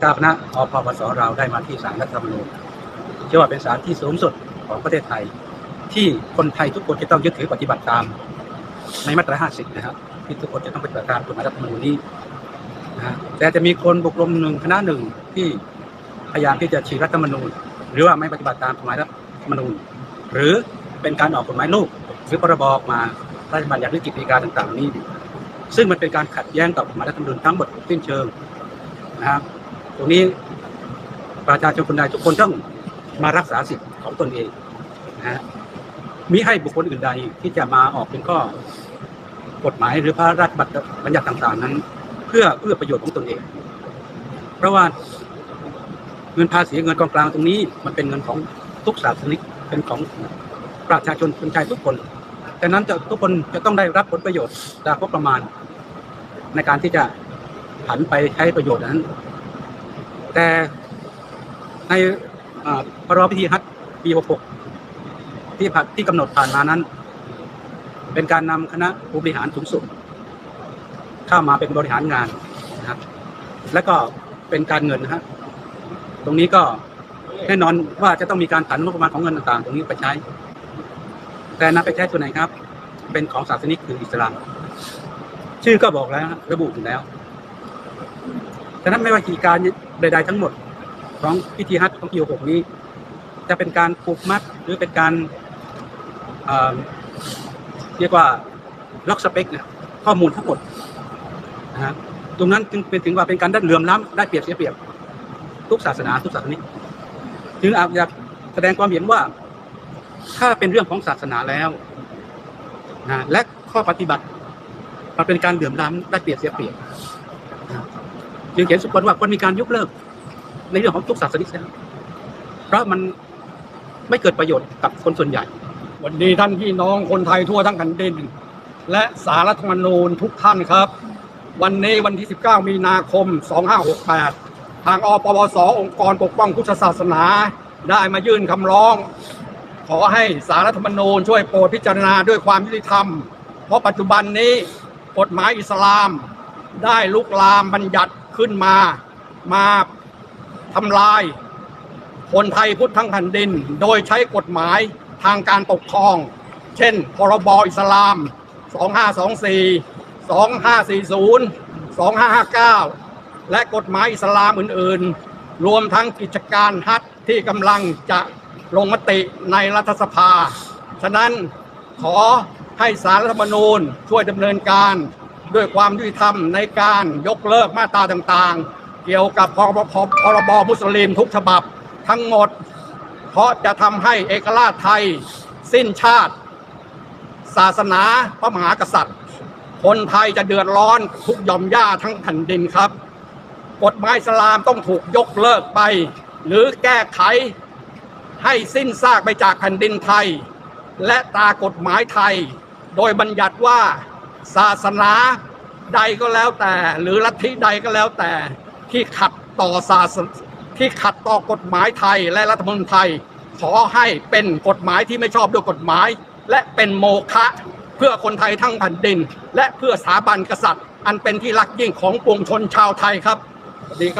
ทราบนะอพปสเราได้มาที่ศาลรัฐธรรมนูญเชื่อว่าเป็นศาลที่สูงสุดของประเทศไทย ที่คนไทยทุกคนจะต้องยึดถือปฏิบัติตาม ในมาตรา 50 นะครับ ที่ทุกคนจะต้องปฏิบัติตามกฎหมายรัฐธรรมนูญนี้นะแต่จะมีคนบุกรุมหนึ่งคณะหนึ่งที่พยายามที่จะฉีกรัฐธรรมนูญ หรือว่าไม่ปฏิบัติตามกฎหมายรัฐธรรมนูญ หรือเป็นการออกกฎหมายลูกหรือพรบออกมาราชบัญญัติหรือกิจการต่าง ๆ นี้ ซึ่งมันเป็นการขัดแย้งต่อกฎหมายรัฐธรรมนูญทั้งหมดสิ้นเชิงนะครับ ตรงนี้ประชาชนคนใดทุกคนต้องมารักษาสิทธิ์ของตนเองนะฮะมิให้บุคคลอื่นใดที่จะมาออกเป็นข้อกฎหมายหรือพระราชบัญญัติต่าง ๆ นั้น เพื่อเพื่อประโยชน์ของตนเอง เพราะว่าเงินภาษีเงินกองกลางตรงนี้ มันเป็นเงินของทุกศาสนิกเป็นของประชาชนคนไทยทุกคนดังนั้นจะทุกคนจะต้องได้รับผลประโยชน์จากงบประมาณ ในการที่จะผันไปใช้ประโยชน์นั้น แต่ในอ่าพรบพิธีฮัทปี66ที่ผ่านที่กำหนดผ่านมานั้น เป็นการนำคณะผู้บริหารสูงสุด เข้ามาเป็นบริหารงานนะครับ และก็เป็นการเงินนะฮะตรงนี้ก็แน่นอนว่าจะต้องมีการผันงบประมาณของเงินต่างๆ ตรงนี้ไปใช้ แต่นำไปใช้ส่วนไหนครับ เป็นของศาสนิกคืออิสลาม ชื่อก็บอกแล้ว ระบุอยู่แล้ว ฉะนั้นไม่ว่ากิจการใด ๆ ทั้งหมดของพิธีฮัทของปี66นี้ จะเป็นการผูกมัดหรือเป็นการเรียกว่าล็อกสเปกเนี่ยข้อมูลทั้งหมดนะฮะตรงนั้นจึงเป็นถึงว่าเป็นการได้เหลื่อมล้ำได้เปรียบเสียเปรียบ ทุกศาสนาทุกศาสนิกจึงอาจจะแสดงความเห็นว่า ถ้าเป็นเรื่องของศาสนาแล้วนะและข้อปฏิบัติมันเป็นการเหลื่อมล้ำได้เปรียบเสียเปรียบ จึงเขียนสุกนว่าควรมีการยกเลิก ในเรื่องของทุกศาสนิกแล้วเพราะมันไม่เกิดประโยชน์กับคนส่วนใหญ่ วันนี้ท่านพี่น้องคนไทยทั่วทั้งแผ่นดิน และสารรัฐธรรมนูญทุกท่านครับ วันนี้วันที่ 19 มีนาคม 2568 ทางอปปสองค์กรปกป้องพุทธศาสนา ได้มายื่นคำร้อง ขอให้สารรัฐธรรมนูญช่วยโปรดพิจารณาด้วยความยุติธรรม เพราะปัจจุบันนี้กฎหมายอิสลามได้ลุกลามบัญญัติ ขึ้นมามาทำลาย คนไทยพุทธทั้งแผ่นดิน โดยใช้กฎหมายทางการปกครอง เช่น พรบอิสลาม 2524 2540 2559 และกฎหมายอิสลามอื่นๆ รวมทั้งกิจการฮัทที่กำลังจะลงมติในรัฐสภา ฉะนั้นขอให้สารรัฐธรรมนูญช่วยดำเนินการ ด้วยความยุติธรรมในการยกเลิกมาตราต่างๆ เกี่ยวกับพรบพรบมุสลิมทุกฉบับทั้งหมด เพราะจะทำให้เอกราชไทย สิ้นชาติ ศาสนาพระมหากษัตริย์ คนไทยจะเดือดร้อนทุกย่อมย่าทั้งแผ่นดินครับ กฎหมายสลามต้องถูกยกเลิกไป หรือแก้ไขให้สิ้นซากไปจากแผ่นดินไทย และตากฎหมายไทย โดยบัญญัติว่า ศาสนาใดก็แล้วแต่ หรือลัทธิใดก็แล้วแต่ที่ขัดต่อศาสนที่ขัดต่อกฎหมายไทยและรัฐธรรมนูญไทย ขอให้เป็นกฎหมายที่ไม่ชอบด้วยกฎหมาย และเป็นโมฆะเพื่อคนไทยทั้งแผ่นดิน และเพื่อสถาบันกษัตริย์ อันเป็นที่รักยิ่งของปวงชนชาวไทยครับสวัสดีครับ